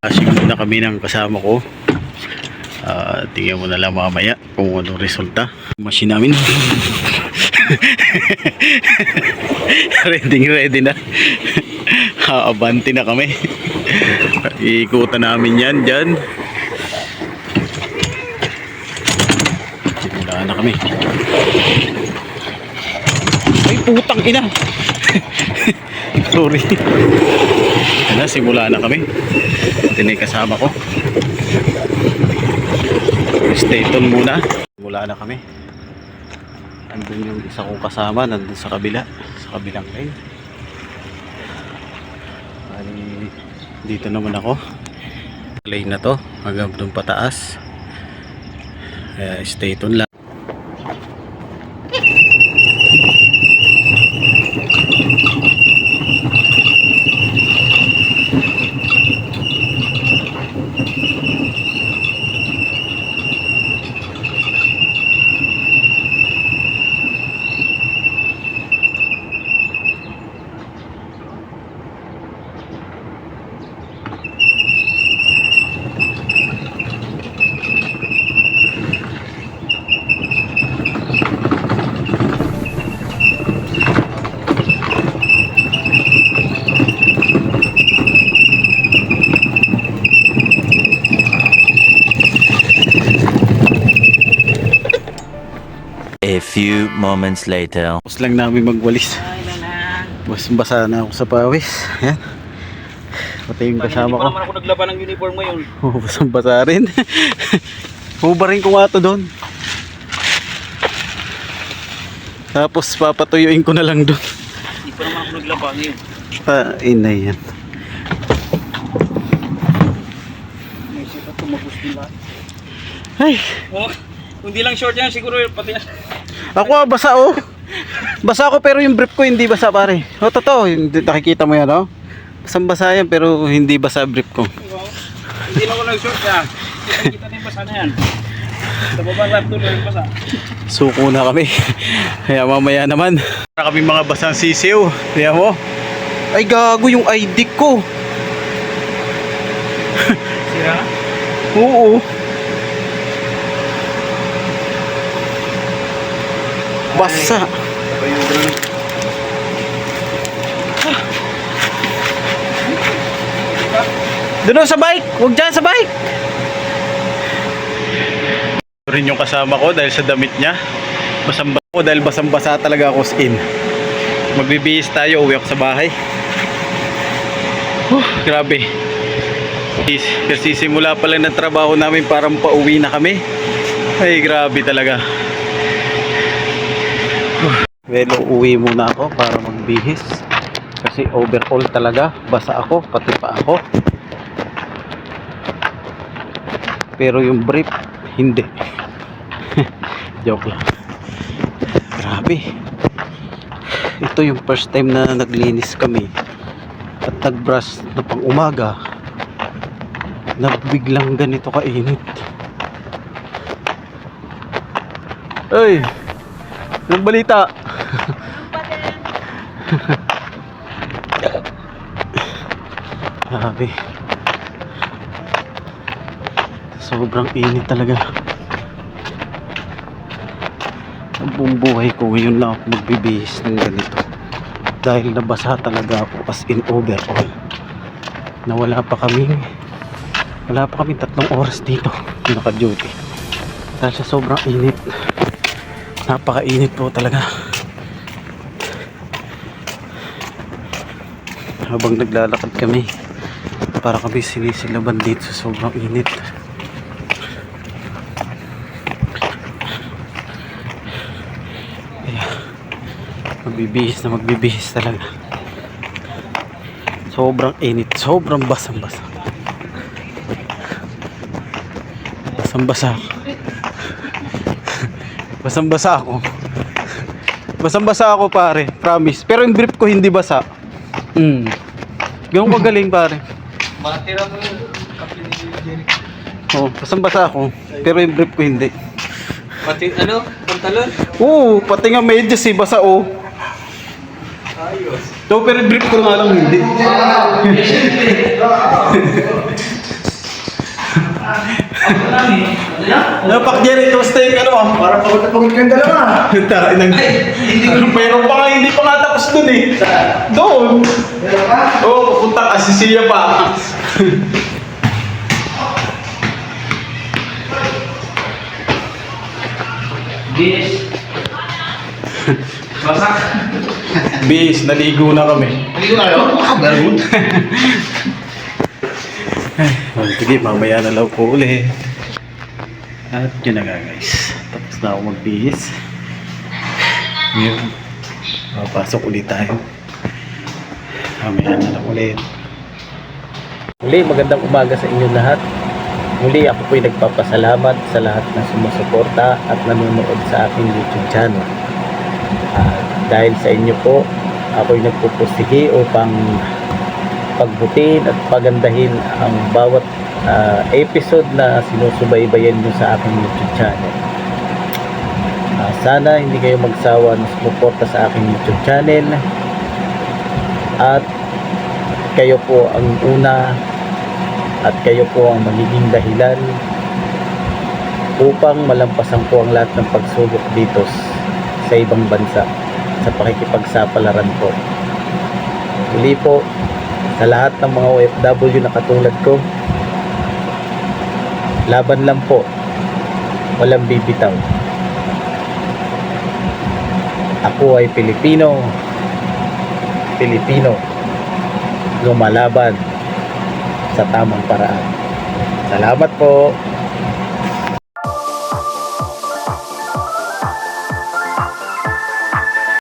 Asing muna kami ng kasama ko. Ah, tingnan mo na lang mamaya kung anong resulta. Machine namin. ready ready na. Haabanti na kami. Iikutan namin yan dyan. Simula na kami. Ay putang ina. Sorry. Ano, simula na kami. Ito na kasama ko. Stay tuned muna. Simula na kami. Andun yung isa kong kasama, nandun sa kabila. Sa kabilang lane. Bali, dito naman ako. Lane na to, hanggang doon pataas. Kaya stay tuned lang. A few moments later. Tapos lang namin magwalis. Bas basa na ako sa pawis. Yan. Pati yung kasama Hindi ko. pa naman ako naglaban ng uniform ngayon. Oh, basang basa rin. Hubarin ko nga to doon. Tapos papatuyuin ko na lang doon. Hindi pa naman ako naglaban ngayon. Ah, inay yan. Ay, Oh, hindi lang short yan, siguro pati ako ah, basa oh. Basa ako pero yung brief ko hindi basa pare. O totoo, hindi, nakikita mo yan oh. Basang basa yan pero hindi basa brief ko. hindi lang ako nag-short yan. Kita na yung basa na yan. Sa baba lap basa. Suko na kami. Kaya mamaya naman. Para kami mga basang sisiw. Kaya mo. Ay gago yung ID ko. Sira? Oo. Basa. Doon sa bike. Huwag dyan sa bike. Ito rin yung kasama ko dahil sa damit niya. Basang ko dahil basang basa talaga ako skin. Magbibihis tayo. Uwi ako sa bahay. Huh, grabe. Kasi simula pa lang ng trabaho namin parang pauwi na kami. Ay grabe talaga. Well, uwi muna ako para magbihis. Kasi overall talaga, basa ako, pati pa ako. Pero yung brief, hindi. Joke lang. Grabe. Ito yung first time na naglinis kami. At nagbrush na pang umaga. Na biglang ganito kainit. Ay! Anong balita? Grabe. Sobrang init talaga. Ang buong buhay ko ngayon lang ako magbibihis ng ganito. Dahil nabasa talaga ako as in overall. Na wala pa kaming wala pa kami tatlong oras dito naka-duty. Dahil sa sobrang init. Napaka-init po talaga. Habang naglalakad kami, para kami sinisilaban dito sobrang init. Kaya, magbibihis na magbibihis talaga. Sobrang init, sobrang basang-basa. Basang-basa ako. Basang-basa ako. Basang-basa ako pare, promise. Pero yung brief ko hindi basa. Mm. Ganun kagaling pare. Matira mo yung kapit ni Jeric. Oh, basang-basa ako. Pero yung brief ko hindi. Pati ano? Pantalon? Oo, pati nga medyas eh, basa oh. Ayos. So, pero brief ko nga lang hindi. Napak Jerry, ito steak ano ah. Para pagod na pagod kayong dalawa. Taray ng... Pero pa nga, hindi pa nga tapos dun eh. Doon. Meron ka? Oo, oh, pupunta kasi siya pa. Bis. Basak. Bis, naligo na kami. Hindi kayo. Ah, meron. Oh, sige, mamaya na lang po uli. At yun na nga guys. Tapos na ako magbihis. Ngayon, papasok ulit tayo. Mamaya na lang ulit. Muli, magandang umaga sa inyo lahat. Muli, ako po'y nagpapasalamat sa lahat na sumusuporta at nanonood sa aking YouTube channel. Ah, dahil sa inyo po, ako'y nagpupustigi upang pagbutin at pagandahin ang bawat ah, episode na sinusubaybayan nyo sa aking YouTube channel. Ah, sana hindi kayo magsawa na sumuporta sa aking YouTube channel at kayo po ang una at kayo po ang magiging dahilan upang malampasan ko ang lahat ng pagsubok dito sa ibang bansa sa pakikipagsapalaran po. Muli po, sa lahat ng mga OFW na katulad ko, laban lang po, walang bibitaw. Ako ay Pilipino, Pilipino, lumalaban sa tamang paraan. Salamat po.